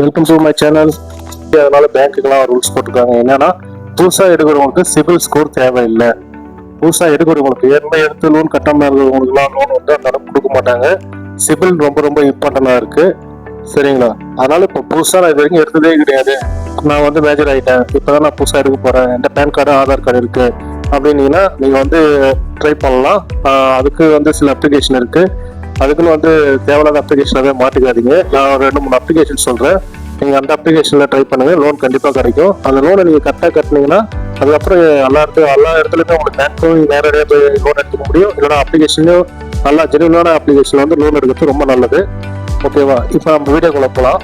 Welcome to my channel அதனால பேங்க்குக்கெல்லாம் rules போட்டிருக்காங்க. என்னன்னா புதுசாக எடுக்கிறவங்களுக்கு சிபில் ஸ்கோர் தேவையில்லை. புதுசாக எடுக்கிறவங்களுக்கு ஏற்கனவே எடுத்து லோன் கட்டாமல் இருக்கிறவங்களுக்குலாம் லோன் வந்து அந்த அளவுக்கு கொடுக்க மாட்டாங்க. சிபில் ரொம்ப ரொம்ப இம்பார்ட்டண்டாக இருக்குது சரிங்களா? அதனால இப்போ புதுசாக நான் இது வரைக்கும் எடுத்ததே கிடையாது. நான் வந்து மேஜர் ஆகிட்டேன் இப்போ தான் நான் புதுசாக எடுக்க போகிறேன் என்கிட்ட பேன் கார்டு ஆதார் கார்டு இருக்குது அப்படின்னீங்கன்னா நீங்கள் வந்து ட்ரை பண்ணலாம். அதுக்கு வந்து சில அப்ளிகேஷன் இருக்குது அதுக்குன்னு வந்து தேவையில்லாத அப்ளிகேஷனாகவே மாட்டிக்காதீங்க. நான் ஒரு ரெண்டு மூணு அப்ளிகேஷன் சொல்கிறேன் நீங்கள் அந்த அப்ளிகேஷனில் ட்ரை பண்ணுங்கள் லோன் கண்டிப்பாக கிடைக்கும். அந்த லோனை நீங்கள் கரெக்டாக கட்டினீங்கன்னா அதுக்கப்புறம் எல்லா இடத்துல எல்லா இடத்துலையுமே உங்களுக்கு பேங்க்கும் நேரடியாக போய் லோன் எடுத்துக்க முடியும். இல்லைனா அப்ளிகேஷன்லையும் நல்லா ஜெனுவனான அப்ளிகேஷன் வந்து லோன் எடுக்கிறது ரொம்ப நல்லது. ஓகேவா இப்போ நம்ம வீடியோ போகலாம்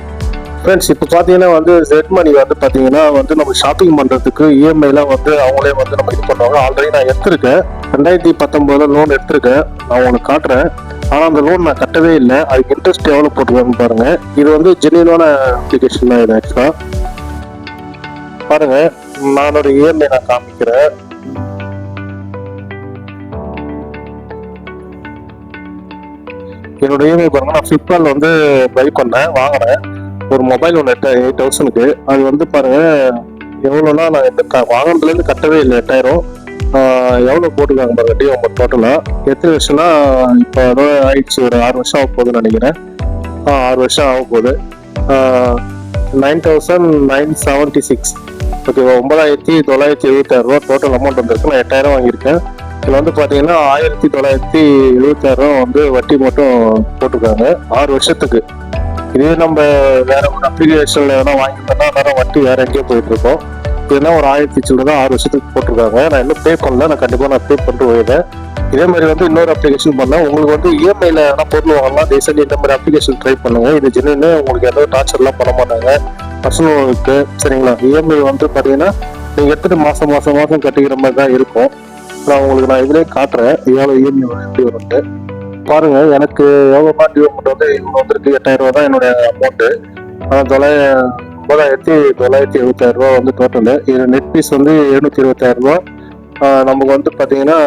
ஃப்ரெண்ட்ஸ் இப்போ பார்த்தீங்கன்னா வந்து ஜெட் மணி வந்து பார்த்தீங்கன்னா வந்து நம்ம ஷாப்பிங் பண்ணுறதுக்கு இஎம்ஐலாம் வந்து அவங்களே வந்து நம்ம இது பண்ணுவாங்க. ஆல்ரெடி நான் எடுத்திருக்கேன். ரெண்டாயிரத்தி பத்தொம்போதில் லோன் எடுத்திருக்கேன். நான் உங்களுக்கு காட்டுறேன். ஆனால் அந்த லோன் நான் கட்டவே இல்லை. அதுக்கு இன்ட்ரெஸ்ட் எவ்வளோ போட்டுருக்காங்கன்னு பாருங்க. இது வந்து ஜென்யூனான அப்ளிகேஷன் தான் இது ஆக்சுவலாக பாருங்க நானோட இஎம்ஐ நான் காமிக்கிறேன். என்னோட இஎம்ஐ பாருங்க நான் ஃப்ளிப்கார்ட்ல வந்து பை பண்ணேன் வாங்கினேன். ஒரு மொபைல் ஒன்று எட்ட எயிட் தௌசண்ட்க்கு அது வந்து பாருங்க எவ்வளோனா நான் இந்த க- வாங்கினதுலேருந்து கட்டவே இல்லை எட்டாயிரம். எவ்வளோ போட்டுருக்காங்க பாருங்க ஒம்பது டோட்டலாக எத்தனை வருஷம்னா இப்போ அதோ ஆயிடுச்சு ஒரு ஆறு வருஷம் ஆக போகுதுன்னு நினைக்கிறேன். ஆ ஆறு வருஷம் ஆக போகுது. Nine thousand nine seventy six ஓகேவா ஒன்பதாயிரத்தி தொள்ளாயிரத்தி எழுபத்தாறு ரூபா டோட்டல் அமௌண்ட் வந்துருக்கு. நான் எட்டாயிரம் வாங்கியிருக்கேன். இதில் வந்து பார்த்தீங்கன்னா ஆயிரத்தி தொள்ளாயிரத்தி எழுபத்தாறு ரூபா வந்து வட்டி மட்டும் போட்டிருக்காங்க. ஆறு வருஷத்துக்கு. இதே நம்ம வேற ஒரு அப்ளிகேஷன்ல எதனா வாங்கிட்டோம்னா வேற வட்டி வேற எங்கேயோ போயிட்டு இருக்கோம். இதுனா ஒரு ஆயிரத்தி சில்லற தான் ஆறு வருஷத்துக்கு போட்டிருக்காங்க. நான் இன்னும் பே பண்ணல. நான் கண்டிப்பாக நான் பே பண்ணிட்டு போயிடுறேன் இதே மாதிரி வந்து இன்னொரு அப்ளிகேஷன் பண்ணேன். உங்களுக்கு வந்து இஎம்ஐல எதனா பொருள் வாங்கலாம். தயவுசெய்து இந்த மாதிரி அப்ளிகேஷன் ட்ரை பண்ணுங்க. இது ஜென்னு உங்களுக்கு எந்த டார்ச்சர்லாம் பண்ண மாட்டாங்க. பர்சனல் இருக்கு சரிங்களா? இஎம்ஐ வந்து பார்த்தீங்கன்னா நீங்கள் எடுத்துட்டு மாசம் மாசம் மாசம் கட்டிக்கிற மாதிரி தான் இருக்கும். நான் உங்களுக்கு நான் இதுலேயே காட்டுறேன். எவ்வளோ இஎம்ஐ எப்படி வரும்ட்டு பாருங்க எனக்கு எவ்வளோ டியூ அமௌண்ட் வந்து இவ்வளோ வந்துருக்கு எட்டாயிரம் ரூபா தான் என்னுடைய அமௌண்ட்டு ஆனால் ஒன்பதாயிரத்தி தொள்ளாயிரத்தி எழுபத்தாயிரம் ரூபா வந்து டோட்டலு இது நெட் பீஸ் வந்து எழுநூத்தி இருபத்தாயிரம் ரூபா. நமக்கு வந்து பார்த்தீங்கன்னா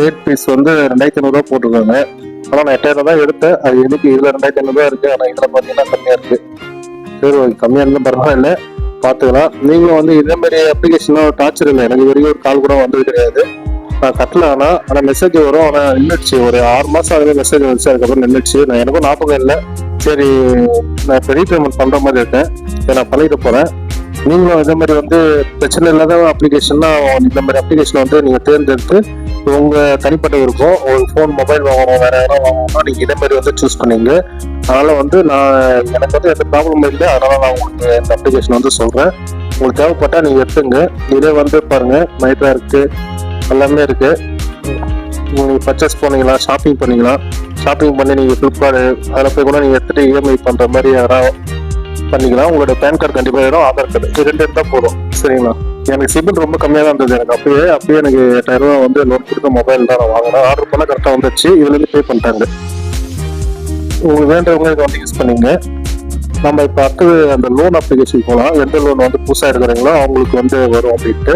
லேட் பீஸ் வந்து ரெண்டாயிரத்தி ஐநூறுரூவா போட்டிருக்காங்க. ஆனால் நான் எட்டாயிரம் தான் எடுத்தேன். அது எனக்கு இதில் ரெண்டாயிரத்தி ஐநூறுரூவா இருக்குது ஆனால் இதில் பார்த்தீங்கன்னா கம்மியாக இருக்குது சரி ஓகே. கம்மியாக இருந்தால் பரவாயில்லை. பார்த்துக்கலாம் நீங்களும் வந்து இதே மாதிரி அப்ளிகேஷன்லாம் டார்ச்சர் இல்லை. எனக்கு வரைக்கும் ஒரு கால் கூட வந்தது கிடையாது. நான் கட்டல ஆனால் ஆனால் மெசேஜ் வரும். ஆனால் நின்றுச்சு ஒரு ஆறு மாதம் ஆகுது மெசேஜ் வந்துச்சு. அதுக்கப்புறம் நின்றுச்சு நான் எனக்கும் ஞாபகம் இல்லை. சரி நான் இப்போ ரீபேமெண்ட் பண்ணுற மாதிரி இருக்கேன். நான் பண்ணிட்டு போகிறேன் நீங்களும் இதே மாதிரி வந்து பிரச்சனை இல்லாத அப்ளிகேஷன்னா இந்த மாதிரி அப்ளிகேஷன் வந்து நீங்கள் தேர்ந்தெடுத்து உங்கள் தனிப்பட்ட இருக்கும் ஒரு ஃபோன் மொபைல் வாங்கணும் வேறு யாரும் வாங்கணும்னா நீங்கள் இதே மாதிரி வந்து சூஸ் பண்ணீங்க. அதனால் வந்து நான் எனக்கு வந்து எந்த ப்ராப்ளமும் இல்லை. அதனால் நான் உங்களுக்கு இந்த அப்ளிகேஷன் வந்து சொல்கிறேன் உங்களுக்கு தேவைப்பட்டால் நீங்கள் எடுத்துங்க. இதே வந்து பாருங்கள் மைட்டாக இருக்குது எல்லாமே இருக்குது நீங்கள் பர்ச்சேஸ் பண்ணிக்கலாம் ஷாப்பிங் பண்ணிக்கலாம். ஷாப்பிங் பண்ணி நீங்கள் ஃப்ளிப்கார்ட் அதில் போய் கூட நீங்கள் எடுத்துட்டு இஎம்ஐ பண்ணுற மாதிரி யாராவது பண்ணிக்கலாம். உங்களோட பேன் கார்டு கண்டிப்பாக வேணும் ஆதார் கார்டு இது ரெண்டு இருந்தால் போதும். சரிங்களா? எனக்கு சிபில் ரொம்ப கம்மியாக தான் இருந்தது. எனக்கு அப்பயே அப்பயே எனக்கு எட்டாயிரம் ரூபா வந்து லோன் கொடுத்த மொபைல் தான் நான் வாங்கினேன். ஆர்டர் பண்ண கரெக்டாக வந்துச்சு. இதுலேருந்து பே பண்ணிட்டாங்க. உங்களுக்கு வேண்டவங்க இதை வந்து யூஸ் பண்ணிங்க. நம்ம இப்போ அடுத்தது அந்த லோன் அப்ளிகேஷன் போகலாம் எந்த லோன் வந்து புதுசாக எடுக்கிறீங்களோ அவங்களுக்கு வந்து வரும் அப்படின்ட்டு.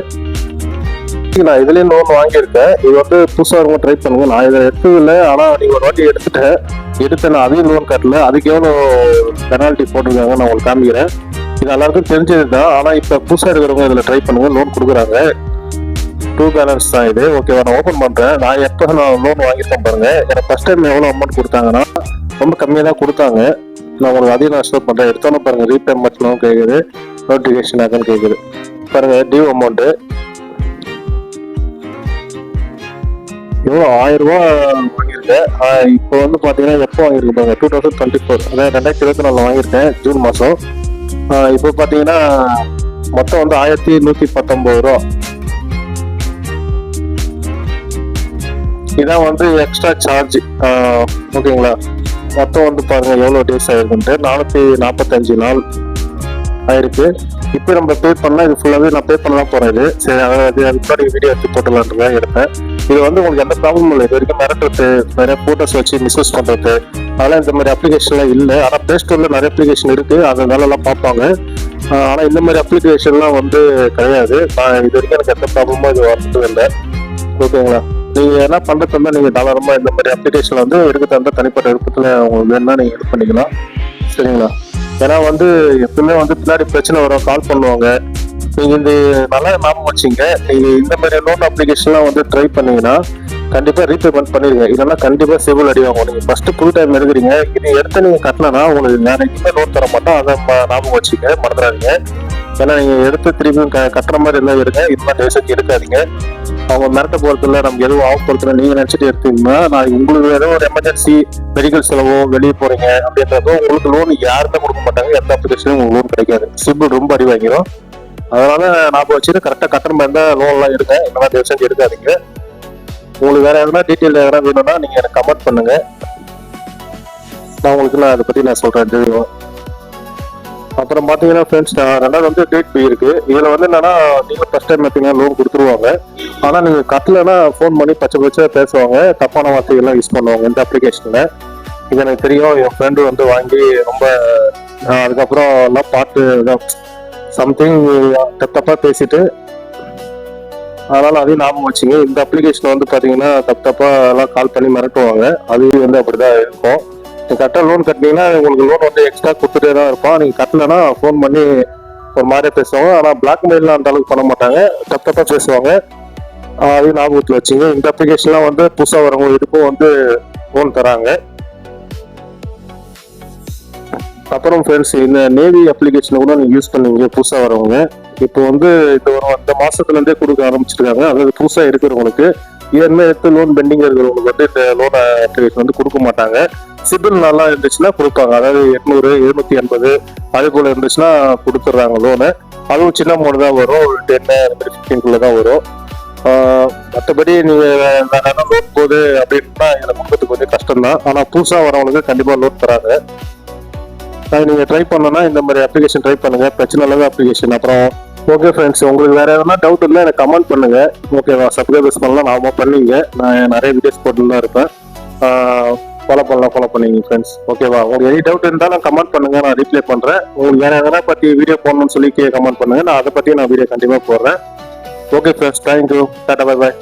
நான் இதுலேயும் லோன் வாங்கியிருக்கேன். இது வந்து புதுசாக இருக்கும் ட்ரை பண்ணுங்க. நான் இதை எடுத்தது இல்லை ஆனால் நீங்கள் ஒரு வாட்டி எடுத்துட்டேன். எடுத்து நான் அதையும் லோன் கட்டல. அதுக்கு எவ்வளோ பெனால்ட்டி போட்டிருக்காங்க நான் உங்களுக்கு காமிக்கிறேன். இது எல்லாருக்கும் தெரிஞ்சது தான் ஆனால் இப்போ புதுசாக இருக்கிறவங்க இதில் ட்ரை பண்ணுங்க. லோன் கொடுக்குறாங்க. டூ பேலன்ஸ் தான் இது. ஓகேவா நான் ஓப்பன் பண்ணுறேன் நான் எப்போ நான் லோன் வாங்கியிருக்கேன் பாருங்க. எனக்கு ஃபர்ஸ்ட் டைம் எவ்வளோ அமௌண்ட் கொடுத்தாங்கன்னா ரொம்ப கம்மியாக தான் கொடுத்தாங்க. நான் உங்களுக்கு அதையும் நான் ஷோ பண்ணுறேன் எடுத்தோன்னே பாருங்கள் ரீபேமெண்ட்லாம் கேட்குது நோட்டிஃபிகேஷன் ஆகுன்னு கேட்குது பாருங்கள் டியூ அமௌண்ட்டு எவ்வளோ ஆயிரம் ரூபா வாங்கியிருக்கேன். இப்போ வந்து பார்த்தீங்கன்னா எப்போ வாங்கியிருக்கேன் பாருங்க? டூ தௌசண்ட் டுவெண்ட்டி ஃபோர் அதாவது ரெண்டாயிரத்தி இருபத்தி நாலில் வாங்கியிருக்கேன் ஜூன் மாதம் இப்போ பார்த்தீங்கன்னா மொத்தம் வந்து ஆயிரத்தி நூற்றி பத்தொம்பது ரூபா. இதான் வந்து எக்ஸ்ட்ரா சார்ஜ் ஓகேங்களா? மொத்தம் வந்து பாருங்க எவ்வளோ டேஸ் ஆயிருக்குன்ட்டு. நானூற்றி நாற்பத்தஞ்சு நாள் ஆயிருக்கு. இப்போ நம்ம பே பண்ணலாம். இது ஃபுல்லாகவே நான் பே பண்ண தான் போகிறேன் இது. சரி அதாவது அதுக்கு முன்னாடி வீடியோ எடுத்து போட்டுலான்றதான் எடுப்பேன் இது வந்து உங்களுக்கு எந்த ப்ராப்ளமும் இல்லை. இது வரைக்கும் மிரட்டுறது நிறைய ஃபோட்டோஸ் வச்சு மிஸ்யூஸ் பண்ணுறது அதெல்லாம் இந்த மாதிரி அப்ளிகேஷன்லாம் இல்லை. ஆனால் ப்ளே ஸ்டோரில் நிறைய அப்ளிகேஷன் இருக்குது அதை வேலைலாம் பார்ப்பாங்க. ஆனால் இந்த மாதிரி அப்ளிகேஷன்லாம் வந்து கிடையாது. நான் இது வரைக்கும் எனக்கு எந்த ப்ராப்ளமும் இது வரது இல்லை. ஓகேங்களா நீங்க என்ன பண்ணுறது இருந்தா நீங்க தாராளமா இந்த மாதிரி அப்ளிகேஷன் வந்து எடுக்க தந்த தனிப்பட்ட விருப்பத்துல உங்களுக்கு வேணும்னா நீங்க இது பண்ணிக்கலாம். சரிங்களா? ஏன்னா வந்து எப்பவுமே வந்து பின்னாடி பிரச்சனை வரும். கால் பண்ணுவாங்க. நீங்க இந்த நல்லா ஞாபகம் வச்சுங்க. நீங்க இந்த மாதிரி லோன் அப்ளிகேஷன்லாம் வந்து ட்ரை பண்ணீங்கன்னா கண்டிப்பா ரீபேமெண்ட் பண்ணிருங்க இல்லைன்னா கண்டிப்பா சிவில் அடிவாங்க நீங்கள் நீங்க ஃபர்ஸ்ட் புது டைம் எடுக்கிறீங்க. இது எடுத்து நீங்க கட்டலனா உங்களுக்கு நான் எங்கேயுமே லோன் தர மாட்டோம் அதை ஞாபகம் வச்சுங்க மறந்துடாதீங்க. ஏன்னா நீங்க எடுத்து திரும்பியும் க- கட்டுற மாதிரி எல்லாம் இருங்க இது மாதிரி விஷயத்துக்கு எடுக்காதீங்க. அவங்க மிரட்ட போறது நம்ம எதுவும் ஆஃப் போறது இல்ல. நீங்க நினைச்சிட்டு எடுத்தீங்கன்னா நான் உங்களுக்கு ஏதோ ஒரு எமர்ஜென்சி மெடிக்கல் செலவோ வெளியே போறீங்க அப்படின்றப்போ உங்களுக்கு லோன் யாருமே கொடுக்க மாட்டாங்க. எந்த அப்ளிகேஷனும் உங்களுக்கு லோன் கிடைக்காது. சிம்பிள் ரொம்ப அறிவாங்கிடும் அதனால நான் வச்சுட்டு கரெக்டாக கட்டுற மாதிரி இருந்தா லோன் எல்லாம் எடுங்க. இந்த மாதிரி தயவு செஞ்சு எடுக்காதீங்க. உங்களுக்கு வேறு எதனா டீட்டெயில் எதனா வேணும்னா நீங்கள் எனக்கு கமெண்ட் பண்ணுங்கள் நான் உங்களுக்கு நான் அதை பற்றி நான் சொல்கிறேன் தெரியும். அப்புறம் பார்த்தீங்கன்னா ஃப்ரெண்ட்ஸ் ரெண்டாவது வந்து டேட் பி இருக்கு. இதில் வந்து என்னன்னா நீங்கள் ஃபஸ்ட் டைம் பார்த்தீங்கன்னா லோன் கொடுத்துருவாங்க. ஆனால் நீங்கள் கட்டலைன்னா ஃபோன் பண்ணி பச்சை பச்சை பேசுவாங்க. தப்பான வார்த்தைகள்லாம் யூஸ் பண்ணுவாங்க இந்த அப்ளிகேஷனில் இது எனக்கு தெரியும் என் ஃப்ரெண்டு வந்து வாங்கி ரொம்ப அதுக்கப்புறம் எல்லாம் பாட்டு சம்திங் தப்பா பேசிட்டு அதனால அதையும் ஞாபகம் வச்சுங்க. இந்த அப்ளிகேஷன் வந்து பாத்தீங்கன்னா தப்பு தப்பா எல்லாம் கால் பண்ணி மிரட்டுவாங்க. அது வந்து அப்படிதான் இருக்கும். நீங்க கரெக்டாக லோன் கட்டினீங்கன்னா உங்களுக்கு லோன் வந்து எக்ஸ்ட்ரா கொடுத்துட்டே தான் இருப்பான் நீங்க கட்டலைன்னா ஃபோன் பண்ணி ஒரு மாதிரியே பேசுவாங்க. ஆனா பிளாக்மெயிலாம் அந்த அளவுக்கு பண்ண மாட்டாங்க. தப்பு தப்பா பேசுவாங்க. அதையும் ஞாபகத்தில் வச்சுங்க. இந்த அப்ளிகேஷன்லாம் வந்து புதுசாக வரவங்க இதுக்கும் வந்து லோன் தராங்க. அப்புறம் ஃப்ரெண்ட்ஸ் இந்த நேவி அப்ளிகேஷனை கூட நீங்கள் யூஸ் பண்ணுவீங்க புதுசாக வரவங்க இப்போ வந்து இந்த வரும் அந்த மாதத்துலேருந்தே கொடுக்க ஆரம்பிச்சிருக்காங்க. அதாவது புதுசாக இருக்கிறவங்களுக்கு ஏற்கனவே எடுத்து லோன் பெண்டிங் இருக்கிறவங்களுக்கு வந்து இந்த லோன் அப்ளிகேஷன் வந்து கொடுக்க மாட்டாங்க. சிபில் நல்லா இருந்துச்சுன்னா கொடுப்பாங்க. அதாவது எட்நூறு எழுநூத்தி எண்பது அதே போல் இருந்துச்சுன்னா கொடுத்துட்றாங்க லோனு அதுவும் சின்ன அமௌண்ட் தான் வரும். ஒரு டென்னு ஃபிஃப்டீன்குள்ள தான் வரும். மற்றபடி நீங்கள் வேற லோன் போகுது அப்படின்னா எனக்கு கொடுக்கறதுக்கு கொஞ்சம் கஷ்டம் தான் ஆனால் புதுசாக வரவங்களுக்கு கண்டிப்பாக லோன் தராங்க. அது நீங்கள் ட்ரை பண்ணணும்னா இந்த மாதிரி அப்ளிகேஷன் ட்ரை பண்ணுங்கள் பிரச்சனை இல்லாத அப்ளிகேஷன் அப்புறம் ஓகே ஃப்ரெண்ட்ஸ் உங்களுக்கு வேறு எதனா டவுட் இருந்தால் எனக்கு கமெண்ட் பண்ணுங்கள் ஓகேவா சப்ஸ்கிரைபர்ஸ் பண்ணலாம் நாம பண்ணீங்க. நான் நிறைய வீடியோஸ் போட்டுன்னு தான் இருப்பேன். ஃபாலோ பண்ணலாம் ஃபாலோ பண்ணீங்க ஃப்ரெண்ட்ஸ் ஓகேவா உங்களுக்கு எனி டவுட் இருந்தால் நான் கமெண்ட் பண்ணுங்கள் நான் ரிப்ளை பண்ணுறேன் உங்களுக்கு வேறு எதனா பற்றி வீடியோ போடணும்னு சொல்லி கமெண்ட் பண்ணுங்கள் நான் அதை பற்றி நான் வீடியோ கண்டிப்பாக போடுறேன். Okay friends thank you tata bye bye